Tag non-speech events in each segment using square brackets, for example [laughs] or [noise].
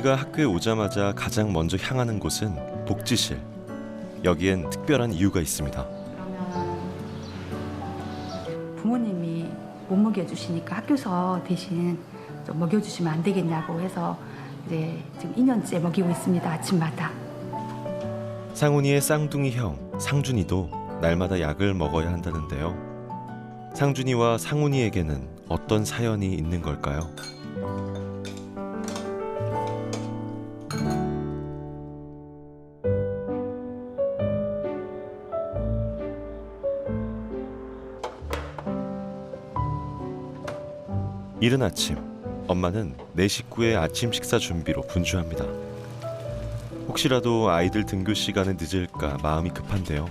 상훈이가 학교에 오자마자 가장 먼저 향하는 곳은 복지실. 여기엔 특별한 이유가 있습니다. 부모님이 못 먹여주시니까 학교에서 대신 좀 먹여주시면 안 되겠냐고 해서 이제 지금 2년째 먹이고 있습니다 아침마다. 상훈이의 쌍둥이 형 상준이도 날마다 약을 먹어야 한다는데요. 상준이와 상훈이에게는 어떤 사연이 있는 걸까요? 이른 아침 엄마는 내 식구의 아침 식사 준비로 분주합니다. 혹시라도 아이들 등교 시간에 늦을까 마음이 급한데요.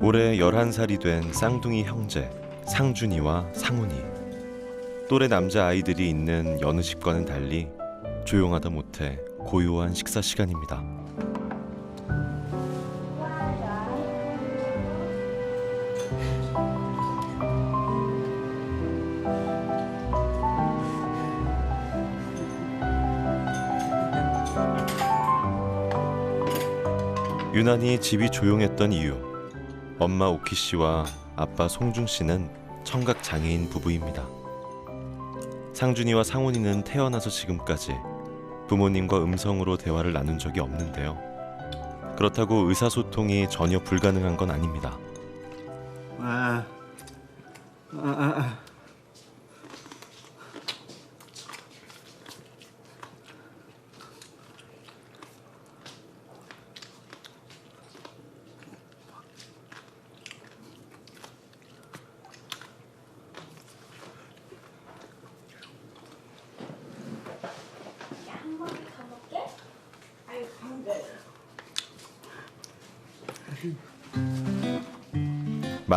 올해 11살이 된 쌍둥이 형제 상준이와 상훈이. 또래 남자 아이들이 있는 여느 집과는 달리 조용하다 못해 고요한 식사 시간입니다. 유난히 집이 조용했던 이유. 엄마 오키 씨와 아빠 송중 씨는 청각 장애인 부부입니다. 상준이와 상훈이는 태어나서 지금까지 부모님과 음성으로 대화를 나눈 적이 없는데요. 그렇다고 의사소통이 전혀 불가능한 건 아닙니다. 아, 아, 아,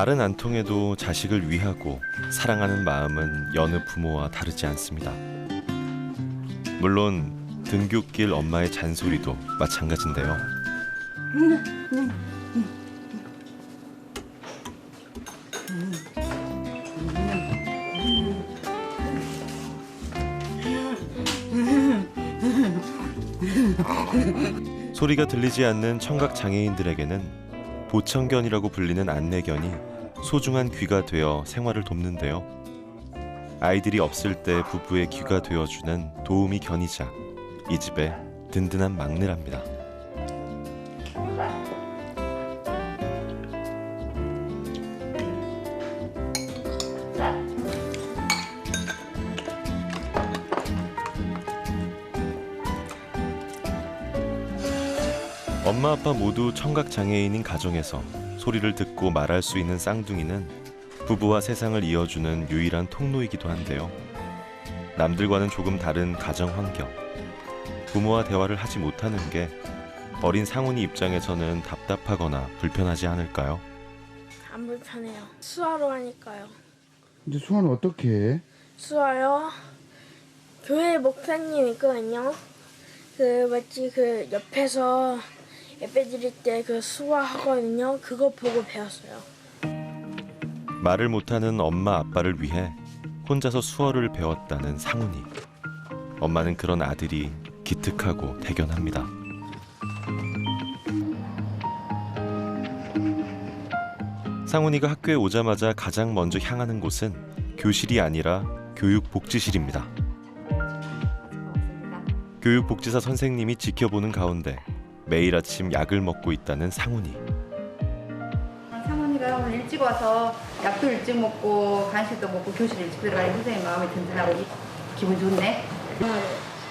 말은 안 통해도 자식을 위하고 사랑하는 마음은 여느 부모와 다르지 않습니다. 물론 등굣길 엄마의 잔소리도 마찬가지인데요. 소리가 들리지 않는 청각 장애인들에게는 보청견이라고 불리는 안내견이 소중한 귀가 되어 생활을 돕는데요. 아이들이 없을 때 부부의 귀가 되어주는 도우미 견이자 이 집의 든든한 막내랍니다. 엄마 아빠 모두 청각 장애인인 가정에서 소리를 듣고 말할 수 있는 쌍둥이는 부부와 세상을 이어주는 유일한 통로이기도 한데요. 남들과는 조금 다른 가정 환경. 부모와 대화를 하지 못하는 게 어린 상훈이 입장에서는 답답하거나 불편하지 않을까요? 안 불편해요. 수화로 하니까요. 이제 수아는 어떻게 해? 수화요? 교회 목사님 있거든요. 그 마치 그 옆에서 예배 드릴 때 그 수화 하거든요. 그거 보고 배웠어요. 말을 못하는 엄마 아빠를 위해 혼자서 수어를 배웠다는 상훈이. 엄마는 그런 아들이 기특하고 대견합니다. 상훈이가 학교에 오자마자 가장 먼저 향하는 곳은 교실이 아니라 교육복지실입니다. 교육복지사 선생님이 지켜보는 가운데 매일 아침 약을 먹고 있다는 상훈이. 상훈이가 오늘 일찍 와서 약도 일찍 먹고 간식도 먹고 교실 일찍 들어가니 선생님 마음이 든든하고 기- 기분 좋네.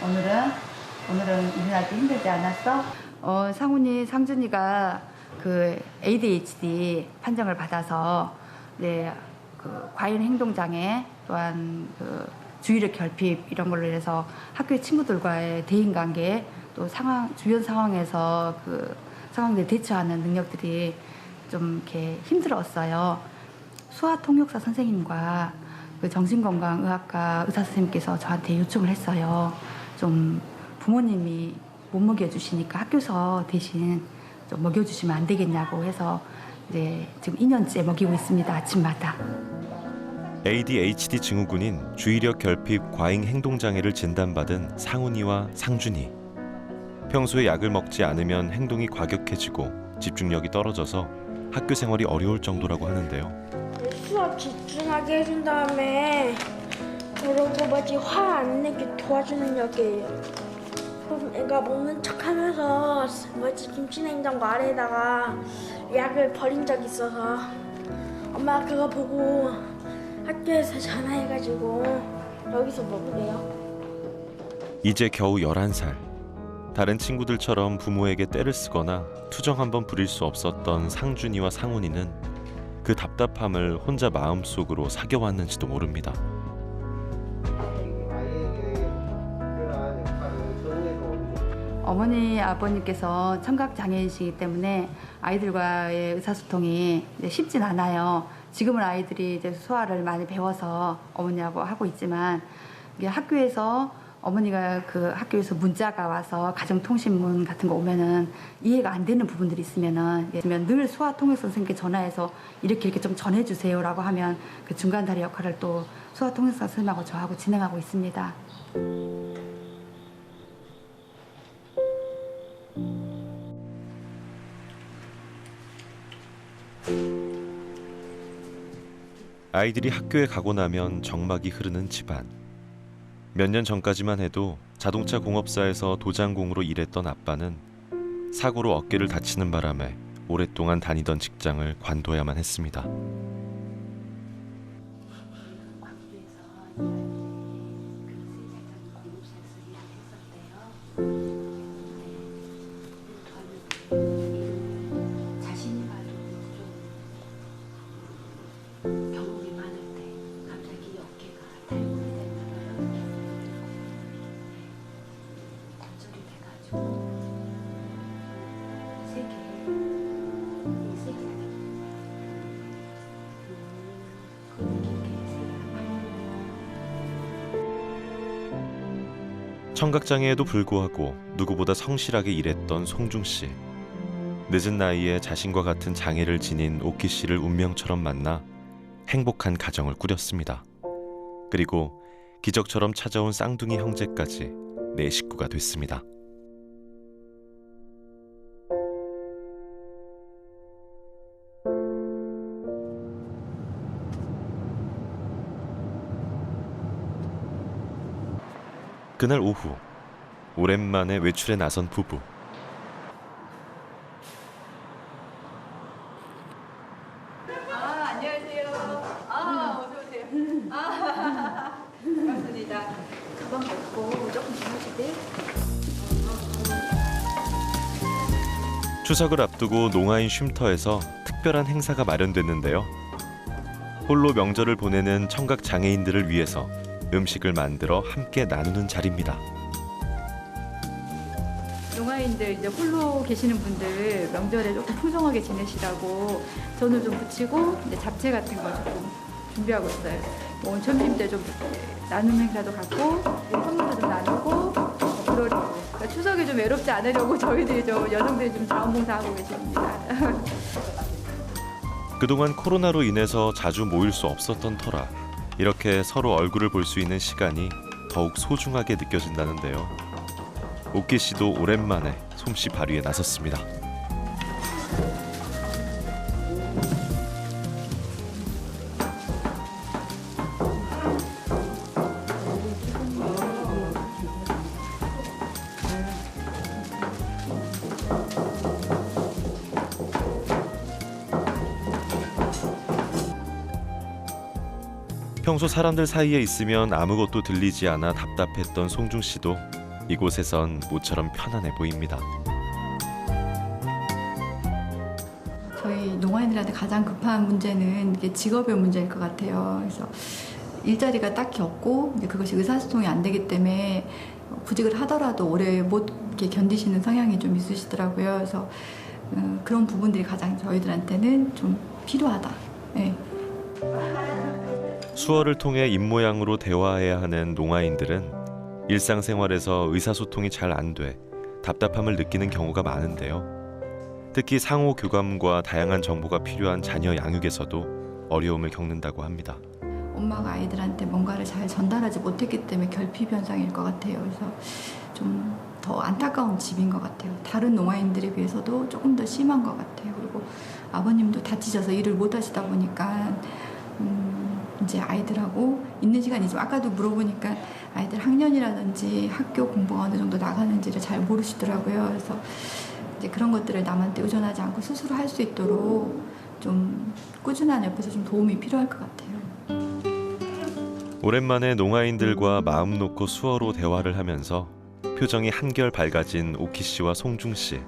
오늘은 오늘은 일어날 때 힘들지 않았어? 어 상훈이 상준이가 그 ADHD 판정을 받아서 네, 그 과잉 행동 장애 또한 그 주의력 결핍 이런 걸로 해서 학교 친구들과의 대인 관계 또 상황 주변 상황에서 그 상황에 대처하는 능력들이 좀 이렇게 힘들었어요. 수화 통역사 선생님과 그 정신건강의학과 의사 선생님께서 저한테 요청을 했어요. 좀 부모님이 못 먹여주시니까 학교에서 대신 좀 먹여주시면 안 되겠냐고 해서 이제 지금 2년째 먹이고 있습니다. 아침마다. ADHD 증후군인 주의력 결핍 과잉 행동 장애를 진단받은 상훈이와 상준이. 평소에 약을 먹지 않으면 행동이 과격해지고 집중력이 떨어져서 학교 생활이 어려울 정도라고 하는데요. 수업 집중하게 해준 다음에 그러고 뭐지 화안 내게 도와주는 역이에요. 그럼 애가 먹는 척하면서 뭐지 김치냉장고 아래에다가 약을 버린 적 있어서 엄마가 그거 보고 학교에서 전화해가지고 여기서 먹으래요. 이제 겨우 11살. 다른 친구들처럼 부모에게 때를 쓰거나 투정 한번 부릴 수 없었던 상준이와 상훈이는 그 답답함을 혼자 마음속으로 사겨왔는지도 모릅니다. 어머니 아버님께서 청각 장애이시기 때문에 아이들과의 의사소통이 쉽진 않아요. 지금은 아이들이 이제 수화를 많이 배워서 어머니하고 하고 있지만 학교에서 어머니가 그 학교에서 문자가 와서 가정통신문 같은 거 오면은 이해가 안 되는 부분들이 있으면은 있으면 늘 수화 통역 선생님께 전화해서 이렇게 이렇게 좀 전해주세요라고 하면 그 중간 다리 역할을 또 수화 통역 선생님하고 저하고 진행하고 있습니다. 아이들이 학교에 가고 나면 정막이 흐르는 집안. 몇 년 전까지만 해도 자동차 공업사에서 도장공으로 일했던 아빠는 사고로 어깨를 다치는 바람에 오랫동안 다니던 직장을 관둬야만 했습니다. 청각장애에도 불구하고 누구보다 성실하게 일했던 송중 씨. 늦은 나이에 자신과 같은 장애를 지닌 오키 씨를 운명처럼 만나 행복한 가정을 꾸렸습니다. 그리고 기적처럼 찾아온 쌍둥이 형제까지 내 식구가 됐습니다. 그날 오후 오랜만에 외출에 나선 부부. 아, 안녕하세요. 아, 어서 오세요. 아, 반갑습니다. 가방 벗고 조금 주무시대요. 추석을 앞두고 농아인 쉼터에서 특별한 행사가 마련됐는데요. 홀로 명절을 보내는 청각 장애인들을 위해서 음식을 만들어 함께 나누는 자리입니다. 농아인들 이제 홀로 계시는 분들 명절에 조금 풍성하게 지내시라고 전을 좀 붙이고 이제 잡채 같은 거 조금 준비하고 있어요. 뭐 점심 때 좀 나눔 행사도 갖고 선물도 좀 나누고 뭐 그러려고 그러니까 추석에 좀 외롭지 않으려고 저희들이 좀 여성들이 좀 자원봉사하고 계십니다. [laughs] 그동안 코로나로 인해서 자주 모일 수 없었던 터라 이렇게 서로 얼굴을 볼 수 있는 시간이 더욱 소중하게 느껴진다는데요. 오키 씨도 오랜만에 솜씨 발휘에 나섰습니다. 평소 사람들 사이에 있으면 아무것도 들리지 않아 답답했던 송중 씨도 이곳에선 모처럼 편안해 보입니다. 저희 농아인들한테 가장 급한 문제는 이게 직업의 문제일 것 같아요. 그래서 일자리가 딱히 없고 그것이 의사소통이 안 되기 때문에 구직을 하더라도 오래 못 견디시는 성향이 좀 있으시더라고요. 그래서 어, 그런 부분들이 가장 저희들한테는 좀 필요하다. 네. 수어를 통해 입모양으로 대화해야 하는 농아인들은 일상생활에서 의사소통이 잘 안 돼 답답함을 느끼는 경우가 많은데요. 특히 상호 교감과 다양한 정보가 필요한 자녀 양육에서도 어려움을 겪는다고 합니다. 엄마가 아이들한테 뭔가를 잘 전달하지 못했기 때문에 결핍 현상일 것 같아요. 그래서 좀 더 안타까운 집인 것 같아요. 다른 농아인들에 비해서도 조금 더 심한 것 같아요. 그리고 아버님도 다치셔서 일을 못 하시다 보니까 음, 이제 아이들하고 있는 시간이지만 아까도 물어보니까 아이들 학년이라든지 학교 공부가 어느 정도 나가는지를 잘 모르시더라고요. 그래서 이제 그런 것들을 남한테 의존하지 않고 스스로 할 수 있도록 좀 꾸준한 옆에서 좀 도움이 필요할 것 같아요. 오랜만에 농아인들과 마음 놓고 수어로 대화를 하면서 표정이 한결 밝아진 오키 씨와 송중 씨.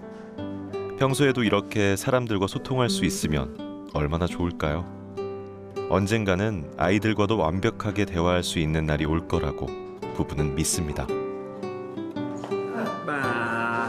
평소에도 이렇게 사람들과 소통할 수 있으면 얼마나 좋을까요? 언젠가는 아이들과도 완벽하게 대화할 수 있는 날이 올 거라고 부부는 믿습니다. 아빠.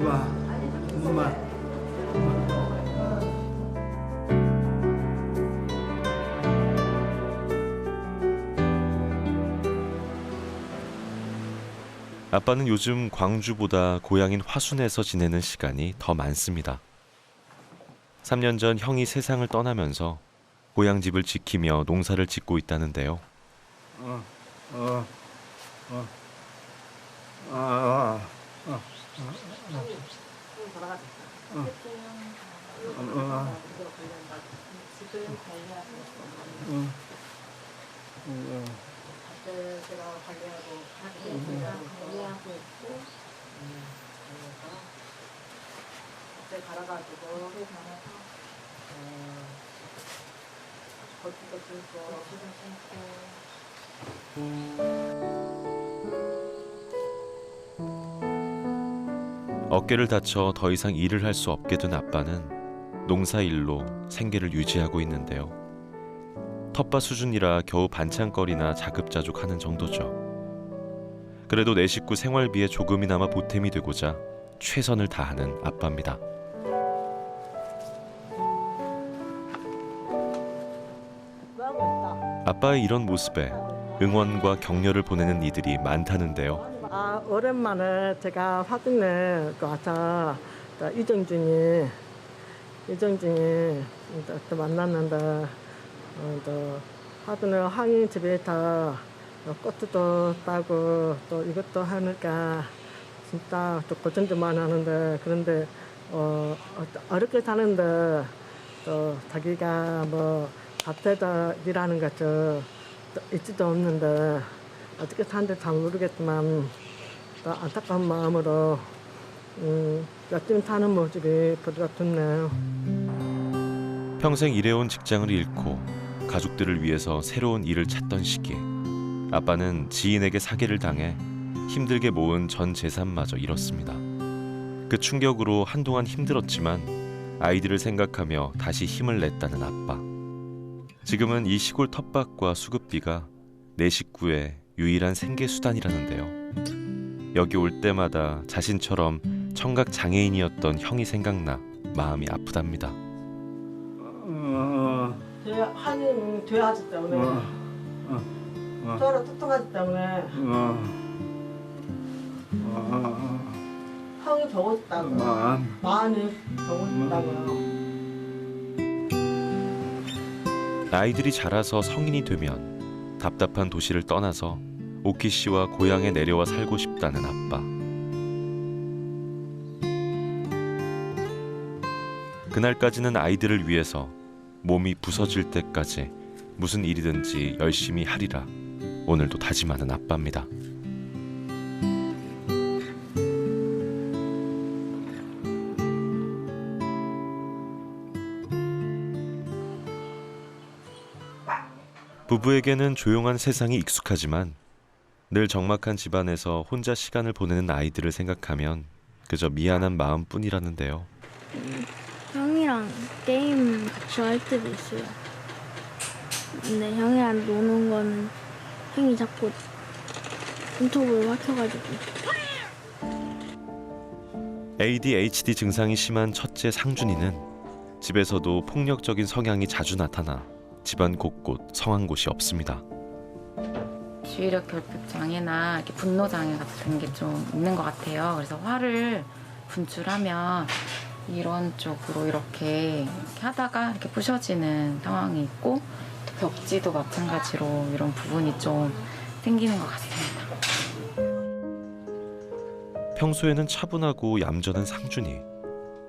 엄마. 엄마. 아빠는 요즘 광주보다 고향인 화순에서 지내는 시간이 더 많습니다. 3년 전 형이 세상을 떠나면서 고향 집을 지키며 농사를 짓고 있다는데요. 어. 어. 어. 아. 아. 어. 어. 어. 어. 어. 어깨를 다쳐 더 이상 일을 할 수 없게 된 아빠는 농사일로 생계를 유지하고 있는데요. 텃밭 수준이라 겨우 반찬거리나 자급자족하는 정도죠. 그래도 내 식구 생활비에 조금이나마 보탬이 되고자 최선을 다하는 아빠입니다. 아빠의 이런 모습에 응원과 격려를 보내는 이들이 많다는데요. 아 오랜만에 제가 화순에 그 와서 또 이정준이 이정준이 또, 또 만났는데 어, 또 화순에 황희 집에서 꽃도 따고 또 이것도 하니까 진짜 또 고생도 많이 하는데 그런데 어, 어, 어렵게 사는데 또 자기가 뭐 일하는 것도 또 있지도 없는데 어떻게 사는지 잘 모르겠지만 또 안타까운 마음으로 음, 열심히 사는 모습이 보기가 좋네요. 평생 일해온 직장을 잃고 가족들을 위해서 새로운 일을 찾던 시기 아빠는 지인에게 사기를 당해 힘들게 모은 전 재산마저 잃었습니다. 그 충격으로 한동안 힘들었지만 아이들을 생각하며 다시 힘을 냈다는 아빠. 지금은 이 시골 텃밭과 수급비가 내 식구의 유일한 생계 수단이라는데요. 여기 올 때마다 자신처럼 청각 장애인이었던 형이 생각나 마음이 아프답니다. 어. 때문에 어. 어. 서로 뚱뚱하기 때문에 어. 어. 형이 보고 싶다고 마음. 마음이 보고 싶다고요. 아이들이 자라서 성인이 되면 답답한 도시를 떠나서 오키 씨와 고향에 내려와 살고 싶다는 아빠. 그날까지는 아이들을 위해서 몸이 부서질 때까지 무슨 일이든지 열심히 하리라. 오늘도 다짐하는 아빠입니다. 부부에게는 조용한 세상이 익숙하지만 늘 적막한 집안에서 혼자 시간을 보내는 아이들을 생각하면 그저 미안한 마음뿐이라는데요. 형이랑 게임 같이 할 때도 있어요. 근데 형이랑 노는 거는 형이 자꾸 손톱을 확혀가지고 ADHD 증상이 심한 첫째 상준이는 집에서도 폭력적인 성향이 자주 나타나 집안 곳곳 성한 곳이 없습니다. 주의력 결핍 장애나 이렇게 분노 장애 같은 게 좀 있는 것 같아요. 그래서 화를 분출하면 이런 쪽으로 이렇게, 이렇게 하다가 이렇게 부셔지는 상황이 있고 벽지도 마찬가지로 이런 부분이 좀 생기는 것 같습니다. 평소에는 차분하고 얌전한 상준이.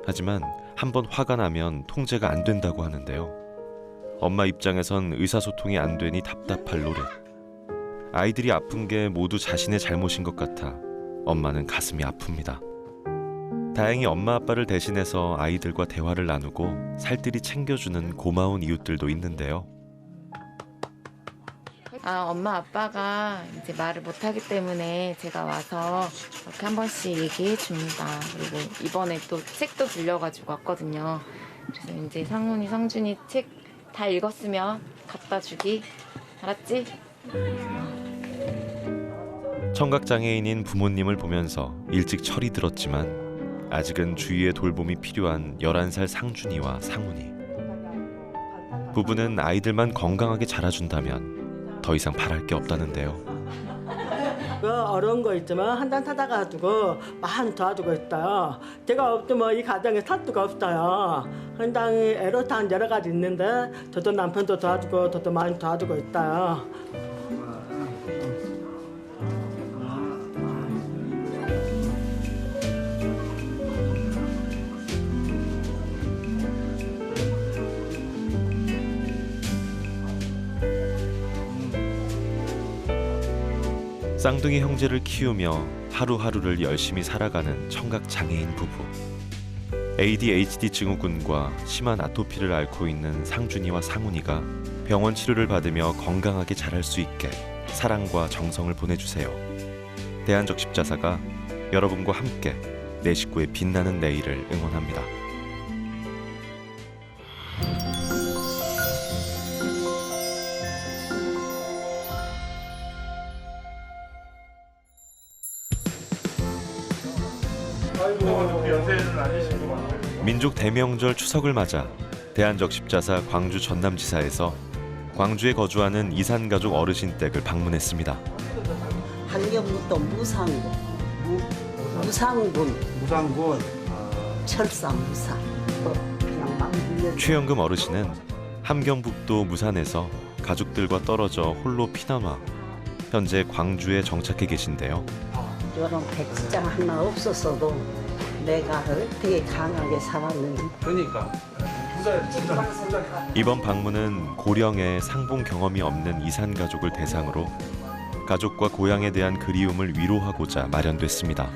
하지만 한번 화가 나면 통제가 안 된다고 하는데요. 엄마 입장에선 의사소통이 안 되니 답답할 노릇. 아이들이 아픈 게 모두 자신의 잘못인 것 같아 엄마는 가슴이 아픕니다. 다행히 엄마 아빠를 대신해서 아이들과 대화를 나누고 살뜰히 챙겨주는 고마운 이웃들도 있는데요. 아, 엄마 아빠가 이제 말을 못하기 때문에 제가 와서 이렇게 한 번씩 얘기해 줍니다. 그리고 이번에 또 책도 빌려가지고 왔거든요. 그래서 이제 상훈이, 성준이 책 다 읽었으면 갖다 주기. 알았지? 청각 장애인인 부모님을 보면서 일찍 철이 들었지만 아직은 주위의 돌봄이 필요한 11살 상준이와 상훈이. 부부는 아이들만 건강하게 자라준다면 더 이상 바랄 게 없다는데요. 그 어려운 거 있지만 한잔 찾아가지고 많이 도와주고 있어요. 제가 없으면 이 가정에 살 수가 없어요. 굉장히 애로사항 여러 가지 있는데 저도 남편도 도와주고 저도 많이 도와주고 있어요. 쌍둥이 형제를 키우며 하루하루를 열심히 살아가는 청각 장애인 부부. ADHD 증후군과 심한 아토피를 앓고 있는 상준이와 상훈이가 병원 치료를 받으며 건강하게 자랄 수 있게 사랑과 정성을 보내주세요. 대한적십자사가 여러분과 함께 내 식구의 빛나는 내일을 응원합니다. 민족 대명절 추석을 맞아 대한적십자사 광주 전남지사에서 광주에 거주하는 이산 가족 어르신 댁을 방문했습니다. 한경부터 무상군, 무, 무상군, 무상군. 철사 밀려. 최영금 어르신은 함경북도 무산에서 가족들과 떨어져 홀로 피남아 현재 광주에 정착해 계신데요. 이런 백지장 하나 없었어도 내가 어떻게 강하게 살았는지. 그러니까. 이번 방문은 고령의 상봉 경험이 없는 이산 가족을 대상으로 가족과 고향에 대한 그리움을 위로하고자 마련됐습니다.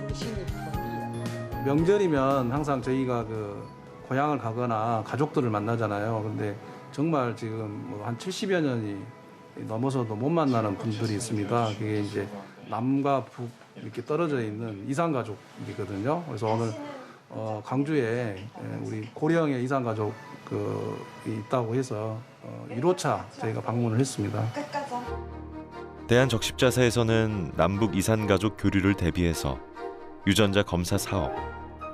명절이면 항상 저희가 그 고향을 가거나 가족들을 만나잖아요. 근데 정말 지금 뭐 한 70여 년이 넘어서도 못 만나는 분들이 있습니다. 그게 이제 남과 북 이렇게 떨어져 있는 이산 가족이거든요. 그래서 오늘 어, 광주에 예, 우리 고령의 이산 가족 그 있다고 해서 어, 1호차 저희가 방문을 했습니다. 대한적십자사에서는 남북 이산 가족 교류를 대비해서 유전자 검사 사업,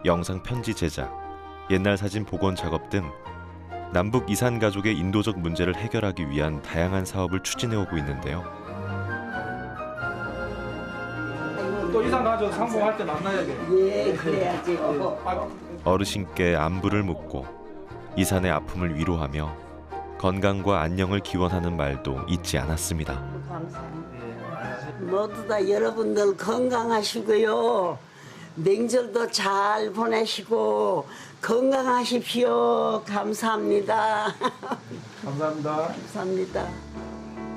영상 편지 제작, 옛날 사진 복원 작업 등 남북 이산 가족의 인도적 문제를 해결하기 위한 다양한 사업을 추진해 오고 있는데요. 또 이산 가족 상봉할 때 만나야 돼. 예, 그래야지. 어. 어르신께 안부를 묻고 이산의 아픔을 위로하며 건강과 안녕을 기원하는 말도 잊지 않았습니다. 모두 다 여러분들 건강하시고요. 명절도 잘 보내시고 건강하십시오. 감사합니다. 감사합니다. 감사합니다.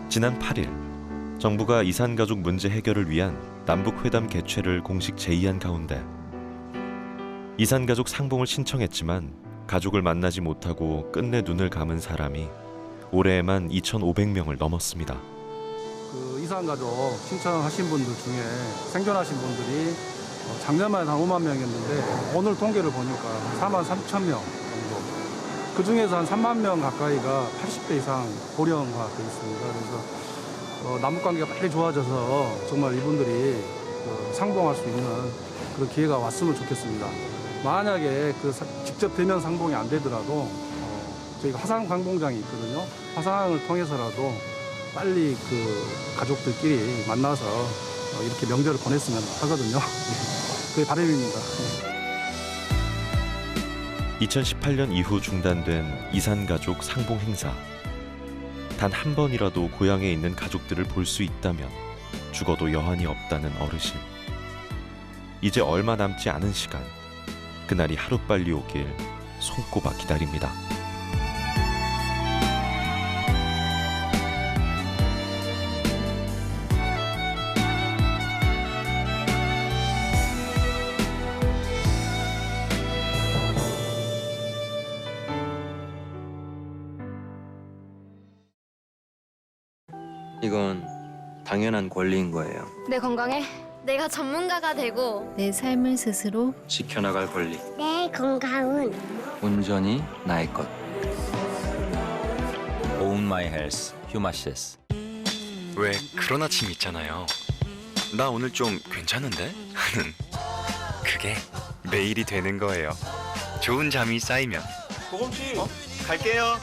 지난 8일 정부가 이산 가족 문제 해결을 위한 남북 회담 개최를 공식 제의한 가운데 이산 가족 상봉을 신청했지만 가족을 만나지 못하고 끝내 눈을 감은 사람이 올해에만 2,500명을 넘었습니다. 그 이산 가족 신청하신 분들 중에 생존하신 분들이 어, 작년만 한 5만 명이었는데 오늘 통계를 보니까 4만 3천 명 정도. 그 중에서 한 3만 명 가까이가 80대 이상 고령화돼 있습니다. 그래서 어, 남북 관계가 빨리 좋아져서 정말 이분들이 그 상봉할 수 있는 그런 기회가 왔으면 좋겠습니다. 만약에 그 사- 직접 대면 상봉이 안 되더라도 어, 저희가 화상 상봉장이 있거든요. 화상을 통해서라도 빨리 그 가족들끼리 만나서 어, 이렇게 명절을 보냈으면 하거든요. [laughs] 그게 바람입니다. 2018년 이후 중단된 이산 가족 상봉 행사. 단 한 번이라도 고향에 있는 가족들을 볼 수 있다면 죽어도 여한이 없다는 어르신. 이제 얼마 남지 않은 시간. 그날이 하루빨리 오길 손꼽아 기다립니다. 이건 당연한 권리인 거예요. 내 건강에 내가 전문가가 되고 내 삶을 스스로 지켜나갈 권리. 내 건강은 온전히 나의 것. Own My Health, 휴마시스. 왜 그런 아침 있잖아요. 나 오늘 좀 괜찮은데? 하는 그게 매일이 되는 거예요. 좋은 잠이 쌓이면 보검씨 갈게요.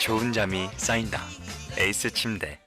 좋은 잠이 쌓인다. 에이스 침대.